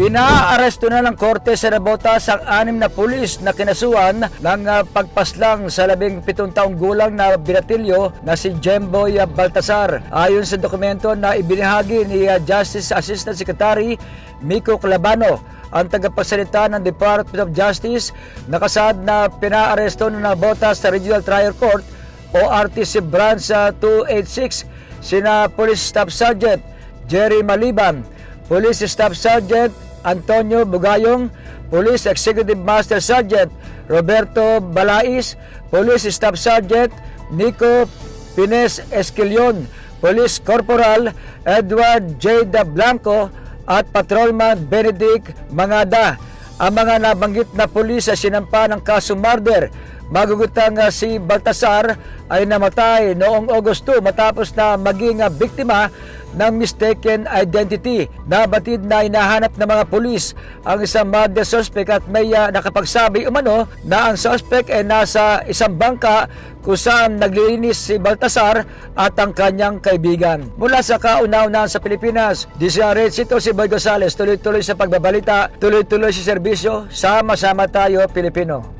Pinaaresto na ng Korte sa Nabotas ang anim na pulis na kinasuhan ng ah, pagpaslang sa labing pitong taong gulang na binatilyo na si Jemboy Baltasar. Ayon sa dokumento na ibinahagi ni ah, Justice Assistant Secretary Miko Calabano, ang tagapagsalita ng Department of Justice nakasad na pinaaresto na Nabotas sa Regional Trial Court o RTC Branch ah, 286 sina Police Staff Sergeant Jerry Maliban, Police Staff Sergeant Antonio Bugayong, Police Executive Master Sergeant Roberto Balais, Police Staff Sergeant Nico Pines Esquilion, Police Corporal Edward J. Da Blanco at Patrolman Benedict Mangada. Ang mga nabanggit na pulis sa sinampa ng kaso murder Magugutang si Baltasar ay namatay noong August 2 matapos na maging biktima ng mistaken identity. Nabatid na hinahanap ng mga pulis ang isang murder suspect at may uh, nakapagsabi umano na ang suspect ay nasa isang bangka kung saan naglilinis si Baltasar at ang kanyang kaibigan. Mula sa kauna-unahan sa Pilipinas, DCRH ito si Boy Gonzales, tuloy-tuloy sa pagbabalita, tuloy-tuloy sa serbisyo, sama-sama tayo Pilipino.